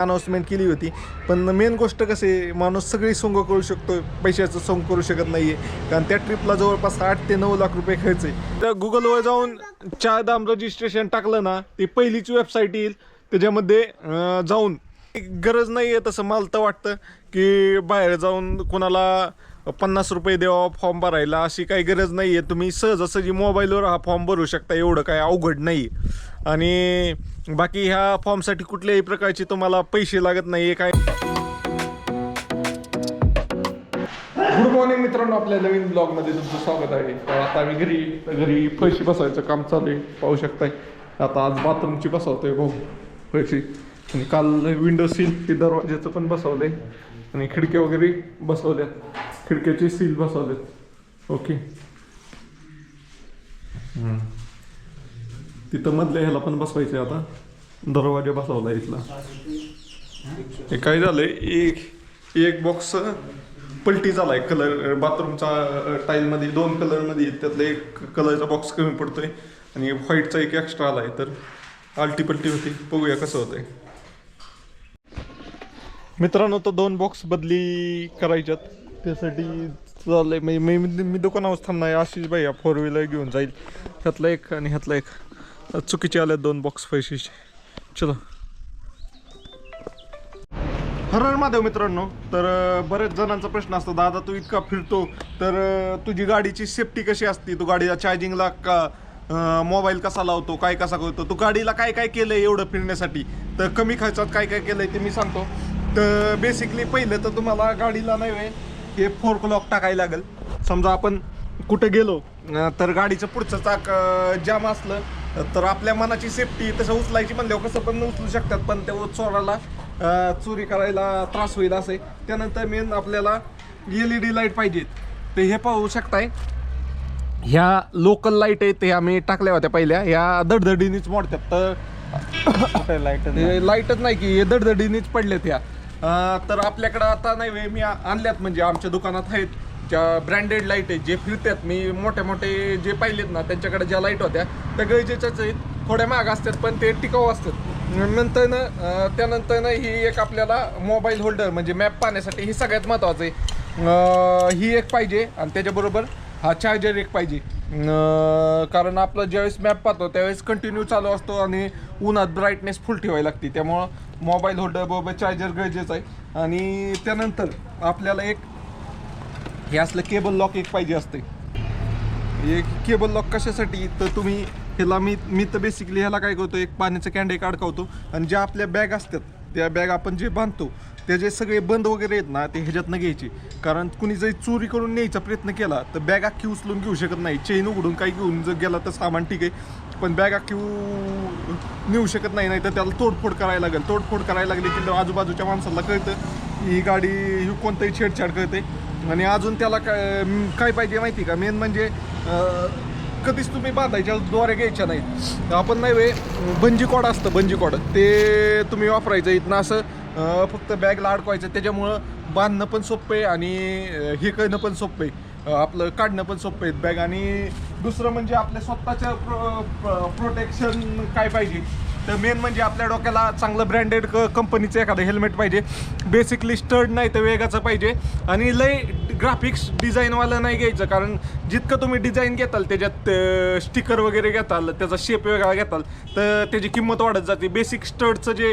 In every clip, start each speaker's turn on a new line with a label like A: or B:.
A: Announcement केली होती. पण मेन गोष्ट कसे माणूस सगळी सोंग करू शकतो पैशाचं सोंग करू शकत नाही आहे कारण त्या ट्रिपला जवळपास आठ ते नऊ लाख रुपये खर्च आहे. तर गुगलवर जाऊन चार दाम रजिस्ट्रेशन टाकलं ना ती पहिलीच वेबसाईट येईल. त्याच्यामध्ये जाऊन. गरज नाही आहे तसं मला तर वाटतं की बाहेर जाऊन कोणाला पन्नास रुपये द्यावा फॉर्म भरायला अशी काही गरज नाही आहे तुम्ही सहजासहजी मोबाईलवर हा फॉर्म भरू शकता एवढं काय अवघड नाही आणि बाकी ह्या फॉर्मसाठी कुठल्याही प्रकारचे तुम्हाला पैसे लागत नाही आहे. काय गुड मॉर्निंग मित्रांनो आपल्या नवीन ब्लॉगमध्ये तुमचं स्वागत आहे. तर आता आम्ही घरी घरी फळशी बसवायचं काम चालू आहे. पाहू शकताय. आता आज बाथरूमची बसवतोय भाऊ फळशी आणि काल विंडो सील ते दरवाज्याचं पण बसवलंय. आणि खिडक्या वगैरे बसवल्यात. खिडक्याचे सील बसवलेत ओके तिथं मधल्या ह्याला पण बसवायचं आहे आता. दरवाजा बसवला इथला. हे काय झालंय? एक एक बॉक्स पलटी झालाय कलर बाथरूमचा टाईलमध्ये दोन कलरमध्ये त्यातला एक कलरचा बॉक्स कमी पडतोय आणि व्हाईटचा एक एक्स्ट्रा आलाय. तर आलटी पलटी होती. बघूया कसं होतंय. मित्रांनो तर दोन बॉक्स बदली करायच्यात. त्यासाठी चाललंय. मी मी मी दुकानावर थांबणार आशिष भाई या फोर व्हीलर घेऊन जाईल. ह्यातला एक आणि ह्यातला एक. चुकीचे आले दोन बॉक्स पैसेचे चलो. हरण महादेव मित्रांनो तर बरेच जणांचा प्रश्न असतो दादा तू इतका फिरतो तर तुझी गाडीची सेफ्टी कशी असते? तू गाडीला चार्जिंगला का मोबाईल कसा लावतो? काय कसा करतो? तू गाडीला काय काय केलंय एवढं फिरण्यासाठी? तर कमी खर्चात काय काय केलंय ते मी सांगतो. तर बेसिकली पहिलं तर तुम्हाला गाडीला नाही हे फोर क्लॉक टाकायला लागेल. समजा आपण कुठे गेलो तर गाडीचं पुढचं चाक जाम असलं तर आपल्या मनाची सेफ्टी तसं उचलायची म्हणल्यावर कसं पण उचलू शकतात पण ते चोराला चोरी करायला त्रास होईल असे त्यानंतर मेन आपल्याला एल ई डी लाइट पाहिजेत. ते हे पाहू शकताय. ह्या लोकल लाइट आहेत ते आम्ही टाकल्या होत्या पहिल्या. ह्या दडदडीनीच मोडतात. तर लाइट लाईटच नाही? की हे दडदडीनीच पडलेत ह्या. तर आपल्याकडं आता नाही मी आणल्यात म्हणजे आमच्या दुकानात आहेत. ज्या ब्रँडेड लाइट आहेत जे फिरतात मी मोठे मोठे जे पाहिलेत ना त्यांच्याकडे ज्या लाइट होत्या त्या गरजेच्याच आहेत. थोड्या महाग असतात पण ते टिकाऊ असतात. नंतर ना त्यानंतर ना ही एक आपल्याला मोबाईल होल्डर म्हणजे मॅप पाहण्यासाठी ही सगळ्यात महत्त्वाचं आहे. ही एक पाहिजे आणि त्याच्याबरोबर हा चार्जर एक पाहिजे. कारण आपलं ज्यावेळेस मॅप पाहतो त्यावेळेस कंटिन्यू चालू असतो आणि उन्हात ब्राईटनेस फुल ठेवायला लागते. त्यामुळं मोबाईल होल्डर बरोबर चार्जर गरजेचं आहे. आणि त्यानंतर आपल्याला एक हे असलं केबल लॉक एक पाहिजे असते. एक केबल लॉक कशासाठी? तर तुम्ही ह्याला मी मी तर बेसिकली ह्याला काय करतो एक पाण्याचं कॅन्ड एक आणि ज्या आपल्या बॅग असतात त्या बॅग आपण जे बांधतो ते जे सगळे बंद वगैरे आहेत ना ते ह्याच्यातनं घ्यायचे. कारण कुणी जरी चोरी करून न्यायचा प्रयत्न केला तर बॅग अख्खी उचलून घेऊ शकत नाही. चेन उघडून काही घेऊन जर गेला तर सामान ठीक आहे पण बॅग अख्खी नेऊ शकत नाही नाही तर त्याला तोडफोड करायला लागेल. तोडफोड करायला लागली की आजूबाजूच्या माणसाला कळतं ही गाडी ही कोणतंही छेडछाड करते. आणि अजून त्याला काय काय पाहिजे माहिती का? मेन म्हणजे कधीच तुम्ही बांधायच्या द्वारे घ्यायच्या नाहीत. आपण नाही वे बंजी कॉड असतं बंजी कॉड. ते तुम्ही वापरायचं इथनं असं फक्त बॅगला अडकवायचं. त्याच्यामुळं बांधणं पण सोपं आहे आणि हे करणं पण सोपं आहे. आपलं काढणं पण सोपं आहे बॅग. आणि दुसरं म्हणजे आपल्या स्वतःच्या प्रो प्रोटेक्शन काय पाहिजे? तर मेन म्हणजे आपल्या डोक्याला चांगलं ब्रँडेड क कंपनीचं एखादं हेल्मेट पाहिजे. बेसिकली स्टर्ड नाही तर वेगाचं पाहिजे. आणि लय ग्राफिक्स डिझाईनवालं नाही घ्यायचं. कारण जितकं तुम्ही डिझाईन घेताल त्याच्यात स्टिकर वगैरे घेताल त्याचा शेप वेगळा घेताल तर त्याची किंमत वाढत जाते. बेसिक स्टर्डचं जे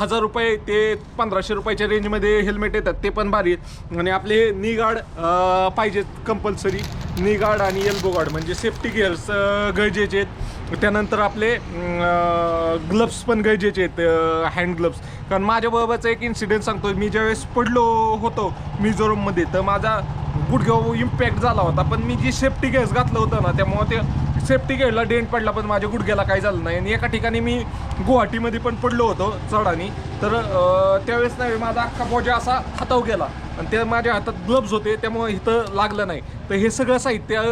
A: हजार रुपये ते पंधराशे रुपयाच्या रेंजमध्ये हेल्मेट येतात ते पण भारी आहेत. आणि आपले नी गार्ड पाहिजेत कंपल्सरी नी गार्ड आणि एल्बो गार्ड म्हणजे सेफ्टी गिअर्स गरजेचे आहेत. त्यानंतर आपले ग्लव्स पण गरजेचे आहेत हँड ग्लव्स कारण माझ्याबरोबरचा एक इन्सिडेंट सांगतो मी ज्यावेळेस पडलो होतो मिझोरममध्ये तर माझा गुडघ्यावर इम्पॅक्ट झाला होता. पण मी जी सेफ्टी गेअर्स घातलं होतं ना त्यामुळे ते सेफ्टी गेअरला डेंट पडला पण माझ्या गुडघ्याला काही झालं नाही. आणि एका ठिकाणी मी गुवाहाटीमध्ये पण पडलो होतो चढानी. तर त्यावेळेस नाही माझा अख्खा बोजा असा हाताव गेला. आणि ते माझ्या हातात ग्लब्ज होते त्यामुळे इथं लागलं नाही. तर हे सगळं साहित्य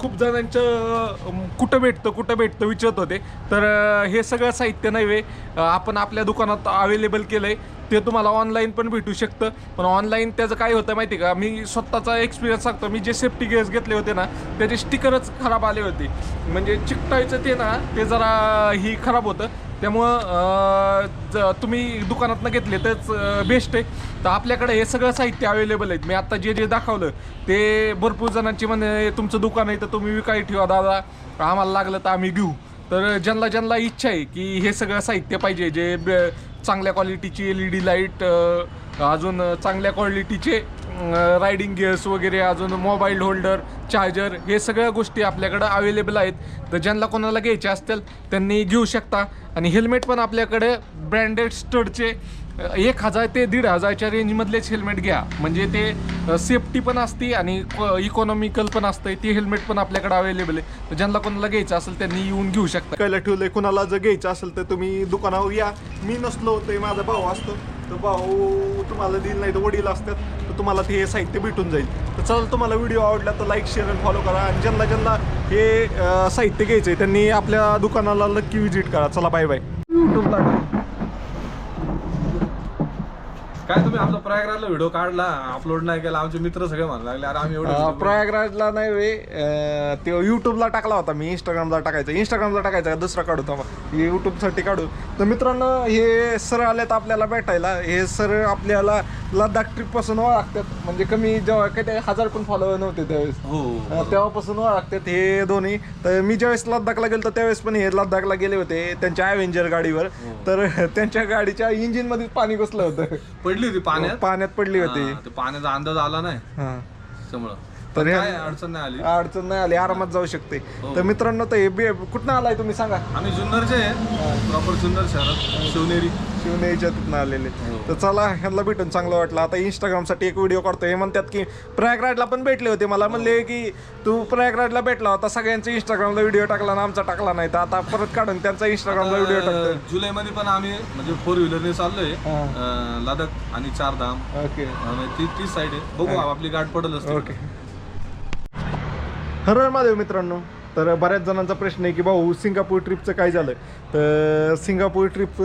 A: खूप जणांचं कुठं भेटतं कुठं भेटतं विचारत होते. तर हे सगळं साहित्य नव्हे आपण आपल्या दुकानात अवेलेबल केलं आहे ते तुम्हाला ऑनलाईन पण भेटू शकतं. पण ऑनलाईन त्याचं काय होतं माहिती का? मी स्वतःचा एक्सपिरियन्स सांगतो. मी जे सेफ्टी गेअर्स घेतले होते ना त्याचे स्टिकरच खराब आले होते. म्हणजे चिकटायचं ते ना ते जरा ही खराब होतं. त्यामुळं तुम्ही दुकानातनं घेतले तरच बेस्ट आहे. तर आपल्याकडे हे सगळं साहित्य अवेलेबल आहेत. मी आत्ता जे जे दाखवलं ते भरपूर जणांची म्हणे तुमचं दुकान आहे तर तुम्ही विकाय ठेवा दादा. आम्हाला लागलं तर आम्ही घेऊ. तर ज्यांना ज्यांना इच्छा आहे की हे सगळं साहित्य पाहिजे जे ब- चांगल्या क्वालिटीची एल ई डी लाइट अजून चांगल्या क्वालिटीचे रायडिंग गिअर्स वगैरे अजून मोबाईल होल्डर चार्जर हे सगळ्या गोष्टी आपल्याकडं अवेलेबल आहेत. तर ज्यांना कोणाला घ्यायचे असतील त्यांनी घेऊ शकता. आणि हेल्मेट पण आपल्याकडे ब्रँडेड स्टडचे एक हजार ते दीड हजारच्या रेंजमधलेच हेल्मेट घ्या. म्हणजे ते सेफ्टी पण असते आणि इकॉनॉमिकल पण असतं ते हेल्मेट पण आपल्याकडे अवेलेबल आहे. तर ज्यांना कोणाला घ्यायचं असेल त्यांनी येऊन घेऊ शकता. कायला ठेवलंय कुणाला जर घ्यायचं असेल तर तुम्ही दुकानावर या. मी नसलो तर माझा भाऊ असतो. तर भाऊ तुम्हाला देईल नाही तर वडील असतात. तर तुम्हाला ते साहित्य भेटून जाईल. तर चला तुम्हाला व्हिडिओ आवडला तर लाईक शेअर आणि फॉलो करा. आणि ज्यांना ज्यांना हे साहित्य घ्यायचं आहे त्यांनी आपल्या दुकानाला नक्की व्हिजिट करा. चला बाय बाय यूट्यूबला
B: काय तुम्ही आमचा प्रयागराजला व्हिडिओ काढला अपलोड नाही केला आमचे मित्र सगळे म्हणायला लागले अरे आम्ही एवढे
A: प्रयागराजला नाही वे अं, ते युट्यूबला टाकला होता मी इंस्टाग्रामला टाकायचा. इंस्टाग्रामला टाकायचा का? दुसरा काढू थांबा युट्यूबसाठी काढू. तर मित्रांनो हे सर आलेत आपल्याला भेटायला. हे सर आपल्याला लडाख ट्रिपपासून ओळखतात. म्हणजे कमी जेव्हा काही ते हजार पण फॉलोवर नव्हते त्यावेळेस.
B: हो.
A: अं, तेव्हापासून ओळखतात हे दोन्ही. तर मी ज्यावेळेस लडाखला गेलो त्यावेळेस पण हे लडाखला गेले होते त्यांच्या ॲव्हेंजर गाडीवर. तर त्यांच्या गाडीच्या इंजिनमध्ये पाणी घुसलं होतं.
B: पडली होती पाण्यात?
A: पाण्यात पडली होती.
B: हा, ते पाण्याचा अंदाज आला नाही.
A: हा.
B: त्यामुळं.
A: तर हे-
B: काय अडचण नाही आली.
A: अडचण नाही आली आरामात जाऊ शकते.
B: हो.
A: तर मित्रांनो तर हे बे कुठनं आलाय तुम्ही सांगा?
B: आम्ही जुन्नरचे प्रॉपर जुन्नर शहरात शिवनेरी.
A: शिवनेच्या तिथनं आलेले.
B: हो.
A: तर चला ह्यांना भेटून चांगलं वाटलं. आता इंस्टाग्रामसाठी एक व्हिडिओ काढतो हे म्हणतात की प्रयागराजला पण भेटले होते. मला म्हणले की तू प्रयागराजला भेटला होता. सगळ्यांचा इंस्टाग्रामला व्हिडिओ टाकला ना आमचा टाकला नाही. तर आता परत काढून त्यांचा इंस्टाग्रामला व्हिडिओ टाकतो
B: जुलै मध्ये पण आम्ही म्हणजे फोर व्हीलरने चाललोय.
A: हा.
B: अं, लडाख आणि चारधाम.
A: ओके.
B: अं, ती ती साईड आहे. बघू आपली गाठ पडल असते.
A: ओके. हर महादेव मित्रांनो. तर बऱ्याच जणांचा प्रश्न आहे की भाऊ सिंगापूर ट्रिपचं काय झालं तर सिंगापूर ट्रिप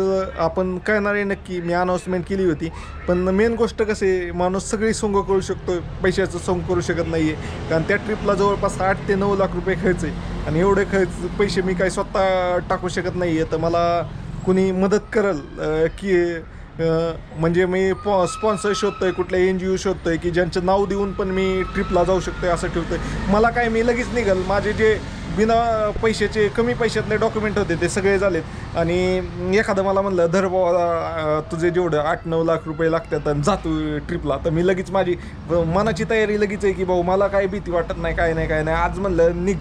A: आपण करणार आहे नक्की. मी अनाऊन्समेंट केली होती. पण मेन गोष्ट कसं आहे माणूस सगळी सोंग करू शकतो पैशाचं सोंग करू शकत नाही आहे कारण त्या ट्रिपला जवळपास आठ ते नऊ लाख रुपये खर्च आहे. आणि एवढे खर्च पैसे मी काही स्वतः टाकू शकत नाही आहे तर मला कुणी मदत करल की म्हणजे मी पॉ स्पॉन्सर शोधतोय कुठल्या एन जी ओ शोधतोय की ज्यांचं नाव देऊन पण मी ट्रिपला जाऊ शकतोय असं ठेवतोय. मला काय मी लगेच निघाल. माझे जे बिना पैशाचे कमी पैशातले डॉक्युमेंट होते ते सगळे झालेत. आणि एखादं मला म्हणलं धर तुझे जेवढं आठ नऊ लाख रुपये लागतात आणि जातो ट्रिपला तर मी लगेच माझी मनाची तयारी लगेच आहे की भाऊ मला काय भीती वाटत नाही काय नाही काय नाही. आज म्हणलं निघ.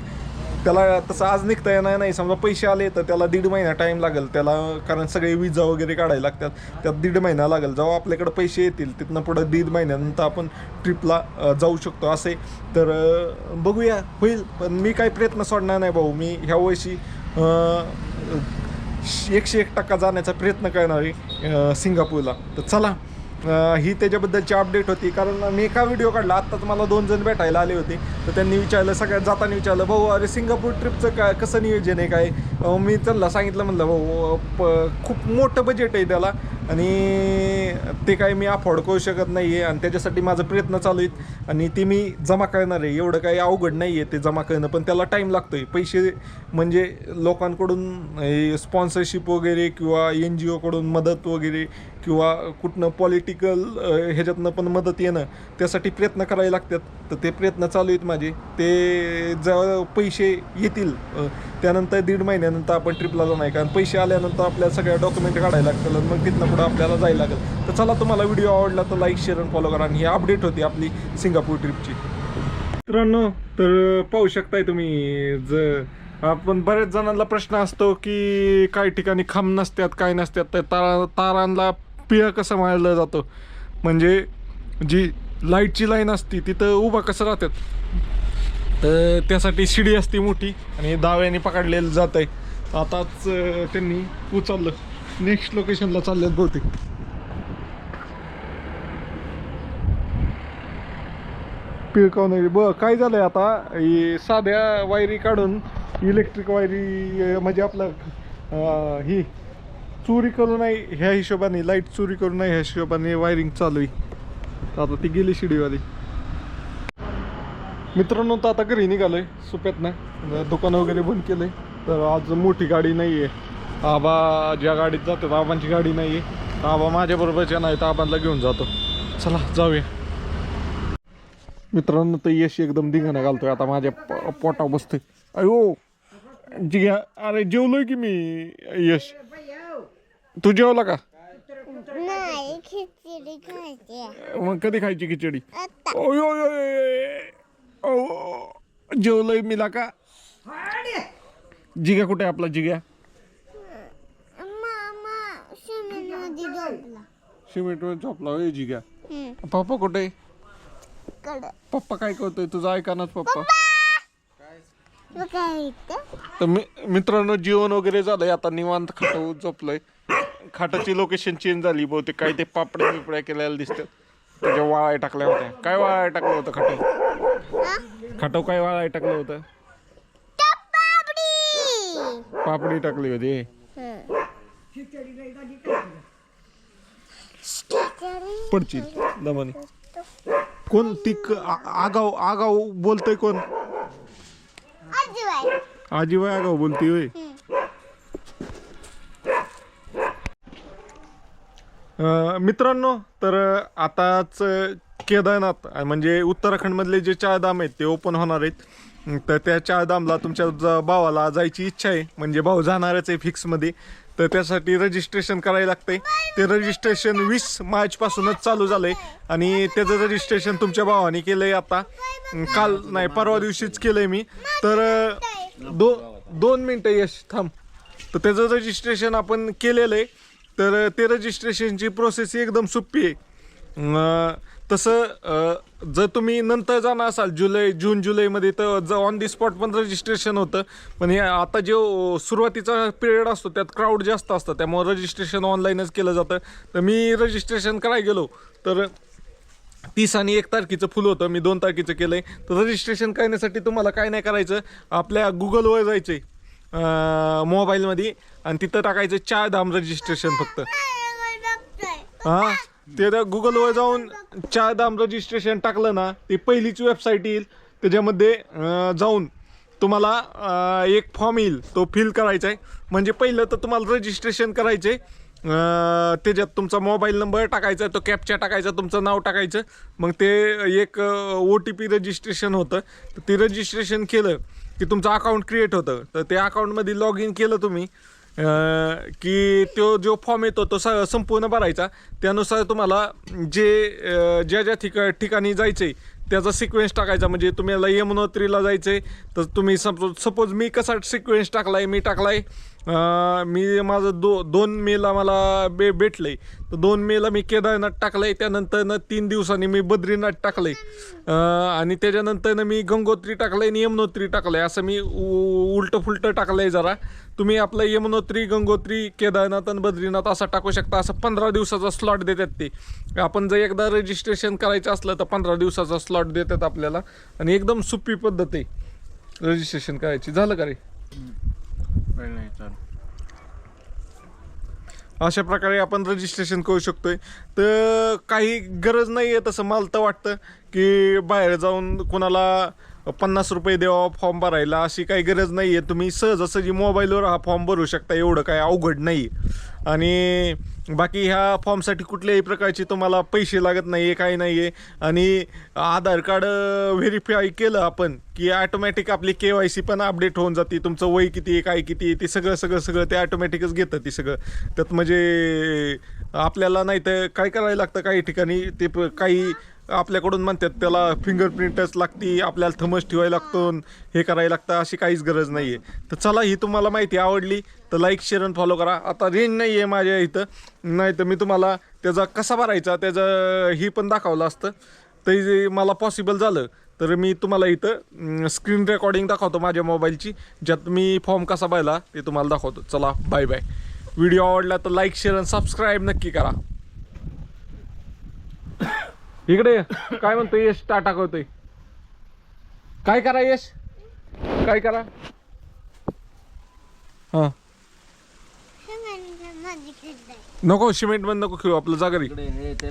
A: त्याला तसं आज निघता येणार नाही. समजा पैसे आले तर त्याला दीड महिना टाईम लागेल. त्याला कारण सगळे विजा वगैरे काढायला लागतात. त्यात दीड महिना लागेल. जेव्हा आपल्याकडे पैसे येतील तिथनं पुढं दीड महिन्यानंतर आपण ट्रिपला जाऊ शकतो असे. तर बघूया. होईल. पण मी काही प्रयत्न सोडणार नाही भाऊ. मी ह्या वर्षी एकशे एक टक्का जाण्याचा प्रयत्न करणार आहे सिंगापूरला. तर चला. ही त्याच्याबद्दलची अपडेट होती. कारण मी एका व्हिडिओ काढला. आत्ताच मला दोन जण भेटायला आले होते. तर त्यांनी विचारलं सगळ्यात जाताना विचारलं भाऊ अरे सिंगापूर ट्रिपचं काय कसं नियोजन आहे काय? मी त्यांना सांगितलं म्हणलं भाऊ प- खूप मोठं बजेट आहे त्याला. आणि ते काय मी अफोर्ड करू शकत नाही आहे आणि त्याच्यासाठी माझं प्रयत्न चालू आहेत. आणि ते मी जमा करणार आहे. एवढं काही अवघड नाही आहे ते जमा करणं. पण त्याला टाईम लागतो आहे पैसे म्हणजे लोकांकडून स्पॉन्सरशिप वगैरे किंवा एन जी ओकडून मदत वगैरे किंवा कुठनं पॉलिटिकल ह्याच्यातनं पण मदत येणं त्यासाठी प्रयत्न करावे लागतात. तर ते प्रयत्न चालू आहेत माझे. ते जेव्हा पैसे येतील त्यानंतर दीड महिन्यानंतर आपण ट्रिपला जाणार आहे. कारण पैसे आल्यानंतर आपल्याला सगळ्या डॉक्युमेंट काढायला लागतील आणि मग तिथनं पुढं आपल्याला जायला लागेल. तर चला तुम्हाला व्हिडिओ आवडला तर लाईक शेअर आणि फॉलो करा. आणि ही अपडेट होती आपली सिंगापूर ट्रिपची मित्रांनो तर पाहू शकताय तुम्ही ज आपण बऱ्याच जणांना प्रश्न असतो की काही ठिकाणी खांब नसतात काय नसतात तर तारा तारांना पिळा कसं मारलं जातो? म्हणजे जी लाईटची लाईन असती तिथं उभा कसं राहतात? तर त्यासाठी शिडी असते मोठी आणि दाव्याने पकडलेलं जात आहे आताच त्यांनी उचललं. नेक्स्ट लोकेशनला चाललेत बहुतेक. पिळकावून ब काय झालंय आता? ही साध्या वायरी काढून इलेक्ट्रिक वायरी म्हणजे आपलं ही चोरी करू नये ह्या हिशोबाने लाइट चोरी करू नये ह्या हिशोबाने वायरिंग चालू आहे. आता ती गेली शिडीवाली. मित्रांनो तर आता घरी निघालोय सुप्यातनं. दुकानं वगैरे बंद केलंय. तर आज मोठी गाडी नाही आहे आबा ज्या गाडीत जातो आबांची गाडी नाही आहे आबा माझ्या बरोबरच्या नाही तर आबांना घेऊन जातो. चला जाऊया. मित्रांनो तर यश एकदम धिंगाणा घालतोय. आता माझ्या पोटा बसतोय. अयो जिग्या अरे जेवलोय की मी यश? तू जेवला का?
C: नाही खिचडी खायची.
A: मग कधी खायची खिचडी?
C: आता.
A: ओय ओय ओय ओ जेवलोय मिला का? जिग्या कुठे आहे आपला जिग्या?
C: मामा शिमेमध्ये झोपला.
A: सिमेंटवर झोपला होय जिग्या. पप्पा कुठे? आहे?
C: कडं
A: पप्पा काय करतोय? तुझा ऐकानाच पप्पा.
C: काय
A: तर मि- मित्रांनो जेवण वगैरे झालंय. आता निवांत खाटावर झोपलंय. खाटाची लोकेशन चेंज झाली बहुतेक. काही ते पापड्या बिपड्या केलेल्या दिसतात. त्याच्या वाळाय टाकल्या होत्या. काय वाळाय टाकलं होतं खाटाव खाटाव काय वाळाय टाकलं होतं
C: पापडी
A: टाकली होती. पडची. दमानी. कोण ती क- आगाव आगाव बोलतोय कोण?
C: आजूबाई.
A: आजीबाई आगाव बोलती होय. मित्रांनो तर आताच केदारनाथ म्हणजे उत्तराखंडमधले जे चारधाम आहेत ते ओपन होणार आहेत. तर त्या चारधामला तुमच्या ज- भावाला जायची इच्छा आहे. म्हणजे भाऊ जाणारच आहे फिक्समध्ये तर त्यासाठी रजिस्ट्रेशन करायला लागतंय. ते रजिस्ट्रेशन वीस मार्चपासूनच चालू झालंय. आणि त्याचं रजिस्ट्रेशन तुमच्या भावाने केलंय आता. काल नाही परवा दिवशीच केलंय मी. तर दो दोन मिनटं यश थांब. तर त्याचं रजिस्ट्रेशन आपण केलेलं आहे. तर ते रजिस्ट्रेशनची प्रोसेस एकदम सोपी आहे. तसं जर तुम्ही नंतर जाणार असाल जुलै जून जुलैमध्ये तर ज ऑन दी स्पॉट पण रजिस्ट्रेशन होतं. पण हे आता जो सुरुवातीचा पिरियड असतो त्यात क्राऊड जास्त असतं. त्यामुळे रजिस्ट्रेशन ऑनलाईनच केलं जातं. तर मी रजिस्ट्रेशन करायला गेलो तर तीस आणि एक तारखेचं फुल होतं. मी दोन तारखेचं केलं आहे तर रजिस्ट्रेशन करण्यासाठी तुम्हाला काय नाही करायचं. आपल्या गुगलवर जायचं आहे मोबाईलमध्ये आणि तिथं टाकायचं चार धाम रजिस्ट्रेशन फक्त. हां? ते गुगलवर जाऊन चार धाम रजिस्ट्रेशन टाकलं ना ते पहिलीच वेबसाईट येईल. त्याच्यामध्ये जाऊन तुम्हाला एक फॉर्म येईल. तो फिल करायचा आहे म्हणजे पहिलं तर तुम्हाला रजिस्ट्रेशन करायचं आहे त्याच्यात तुमचा मोबाईल नंबर टाकायचा तो कॅपच्या टाकायचा तुमचं नाव टाकायचं. मग ते एक ओ टी पी रजिस्ट्रेशन होतं. तर ते रजिस्ट्रेशन केलं की तुमचं अकाउंट क्रिएट होतं. तर त्या अकाउंटमध्ये लॉग इन केलं तुम्ही. अं, की तो जो फॉर्म येतो तो स संपूर्ण भरायचा. त्यानुसार तुम्हाला जे अं, ज्या ज्या ठिका ठिकाणी जायचं आहे त्याचा सिक्वेन्स टाकायचा. म्हणजे तुम्हाला यमुनोत्रीला जायचं आहे तर तुम्ही सपोज सपोज मी कसा सिक्वेन्स टाकला आहे मी टाकला आहे मी माझं दो दोन मेला मला बे भेटलं आहे तर दोन मेला मी केदारनाथ टाकलं आहे त्यानंतरनं तीन दिवसांनी मी बद्रीनाथ टाकलं आहे आणि त्याच्यानंतरनं मी गंगोत्री टाकलं आहे आणि यमुनोत्री टाकलं आहे असं मी उ- उलटं फुलटं टाकलं आहे जरा. तुम्ही आपलं यमुनोत्री गंगोत्री केदारनाथ आणि बद्रीनाथ असा टाकू शकता. असं पंधरा दिवसाचा स्लॉट देतात ते. आपण जर एकदा रजिस्ट्रेशन करायचं असलं तर पंधरा दिवसाचा स्लॉट देतात आपल्याला. आणि एकदम सोपी पद्धत आहे. रजिस्ट्रेशन करायची. झालं का रे? अशा प्रकारे आपण रजिस्ट्रेशन करू शकतोय. तर काही गरज नाही आहे तसं मला तर वाटतं की बाहेर जाऊन कोणाला पन्नास रुपये द्यावा फॉर्म भरायला अशी काही गरज नाही आहे तुम्ही सहजासहजी मोबाईलवर हा फॉर्म भरू शकता एवढं काय अवघड नाही आणि बाकी ह्या फॉर्मसाठी कुठल्याही प्रकारचे तुम्हाला पैसे लागत नाही आहे काही नाही आहे आणि आधार कार्ड व्हेरीफाय केलं आपण की ॲटोमॅटिक आपली के वाय सी पण अपडेट होऊन जाते. तुमचं वय किती आहे काय किती आहे ते सगळं सगळं सगळं ते ॲटोमॅटिकच घेतं ते सगळं. त्यात म्हणजे आपल्याला नाही तर काय करायला लागतं काही ठिकाणी? ते प- काही आपल्याकडून म्हणतात त्याला फिंगरप्रिंटच लागती आपल्याला थमस ठेवायला लागतो हे करायला लागतं अशी काहीच गरज नाही आहे तर चला ही तुम्हाला माहिती आवडली तर लाईक शेअर आणि फॉलो करा. आता रेंज नाही आहे माझ्या इथं. नाही तर मी तुम्हाला त्याचा कसा भरायचा त्याचं ही पण दाखवलं असतं. तरी मला पॉसिबल झालं. तर मी तुम्हाला इथं स्क्रीन रेकॉर्डिंग दाखवतो माझ्या मोबाईलची ज्यात मी फॉर्म कसा भरला ते तुम्हाला दाखवतो. चला बाय बाय व्हिडिओ आवडला तर लाईक शेअर आणि सबस्क्राईब नक्की करा. इकडे ये. काय म्हणतो यश? टाटा करतोय. काय करा यश? काय करा? हा. नको सिमेंटमध्ये नको खेळू आपलं जागा रे
D: इकडे हे ते